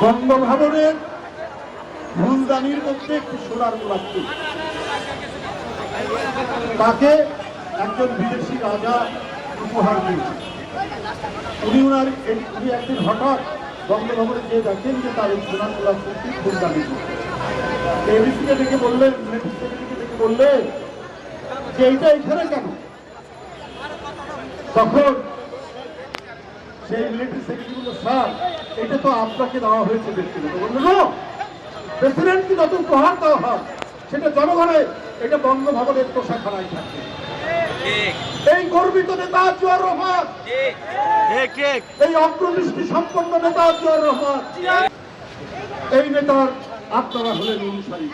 বঙ্গভবনের ফুলদানির মধ্যে একটি সোনার গোলাপ তাকে একজন বিদেশি রাজা উপহার দিয়েছে উনি ওনার উনি একদিন হঠাৎ বঙ্গভবনে গিয়ে দেখেন যে তার এই সোনার ফুলটি ফুলদানি এবিসিকে ডেকে বললেন ডেকে বললেন, যে এইটা এখানে কেন? তখন সেই মিলিটারি সেক্রেটারি বলল স্যার এটা তো আপনাকে দেওয়া হয়েছে ব্যক্তিগত বলল "No, প্রেসিডেন্টকে যত উপহার দেওয়া হয় সেটা জনগণের এটা বঙ্গভবনের প্রশাখানায় থাকে। এই গর্বিত নেতা জিয়াউর রহমান এই অগ্রদৃষ্টি সম্পন্ন নেতা জিয়াউর রহমান এই নেতার আপনারা হলেন অনুসারী।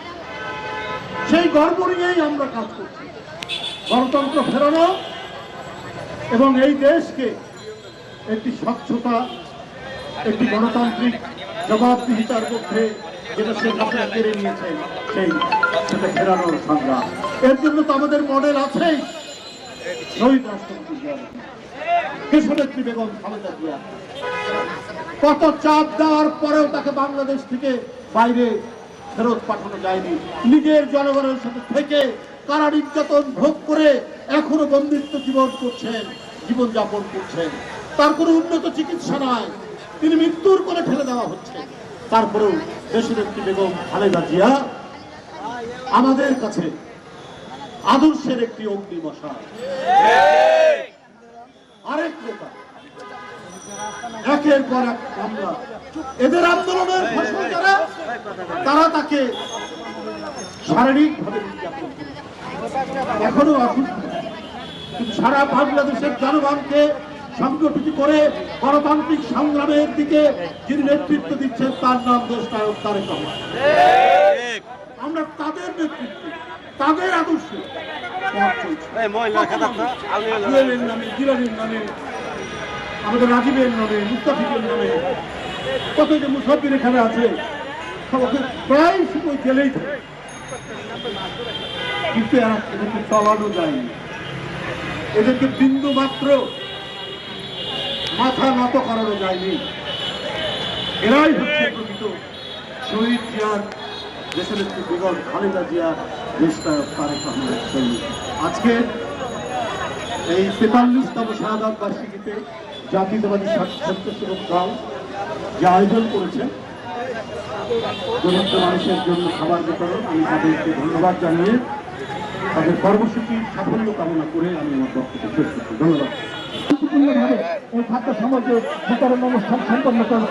সেই গর্ব নিয়েই আমরা কাজ করছি। গণতন্ত্র ফেরানো এবং এই দেশকে একটি স্বচ্ছতা, একটি গণতান্ত্রিক জবাবদিহিতার মধ্যে যেটা শেখ হাসিনা কেড়ে নিয়েছে, সেই সেটা ফেরানোর সংগ্রাম। এর জন্য তো আমাদের মডেল আছেই। শহীদ রাষ্ট্রপতি জিয়া বেগম, খালেদা জিয়া। কত চাপ দেওয়ার পরেও তাকে বাংলাদেশ থেকে বাইরে ফেরত পাঠানো যায়নি। নিজের জনগণের সাথে থেকে কারা নির্যাতন ভোগ করে এখনও বন্দিত্ব জীবন করছেন, জীবনযাপন করছেন। তার কোনো উন্নত চিকিৎসা নাই। তিনি মৃত্যুর করে ফেলে দেওয়া হচ্ছে। তারপরেও দেশের একটি বেগম খালেদা জিয়া আমাদের কাছে আদর্শের একটি অগ্নি মশা। আরেক নেতা একের পর এক মামলা। এদের আন্দোলনের ফসল যারা, তারা তাকে শারীরিকভাবে এখনও অসুস্থ সারা বাংলাদেশের জনগণকে সংগঠিত করে গণতান্ত্রিক সংগ্রামের দিকে যিনি নেতৃত্ব দিচ্ছেন তার নাম দেশ নায়ক তারেক আমরা তাদের নেতৃত্বে তাদের আদর্শে। জুয়েলের নামে নামে আমাদের রাজীবের নামে মুস্তাফিজের নামে কত যে মুসাফির এখানে আছে সবাইকে প্রায় সময় থাকে। কিন্তু এরা এদেরকে চলানো যায়নি। এদেরকে বিন্দু মাত্র মাথা নত করানো যায়নি এরাই হচ্ছে প্রকৃত শহীদ জিয়ার দেশের একটি বেগম খালেদা জিয়া দেশনায়ক তারেক সৈনিক। আজকে এই তেতাল্লিশতম শাহাদ বার্ষিকীতে জাতীয়তাবাদী স্বা- স্বেচ্ছাসেবক দল যে আয়োজন করেছেন দরিদ্র মানুষের জন্য খাবার বিতরণ, আমি তাদেরকে ধন্যবাদ জানিয়ে তাদের কর্মসূচির সাফল্য কামনা করে আমি আমার বক্তব্য শেষ করছি। ধন্যবাদ। শান্তিপূর্ণভাবে এই খাদ্য সামগ্রী বিতরণ অনুষ্ঠান সম্পন্ন করে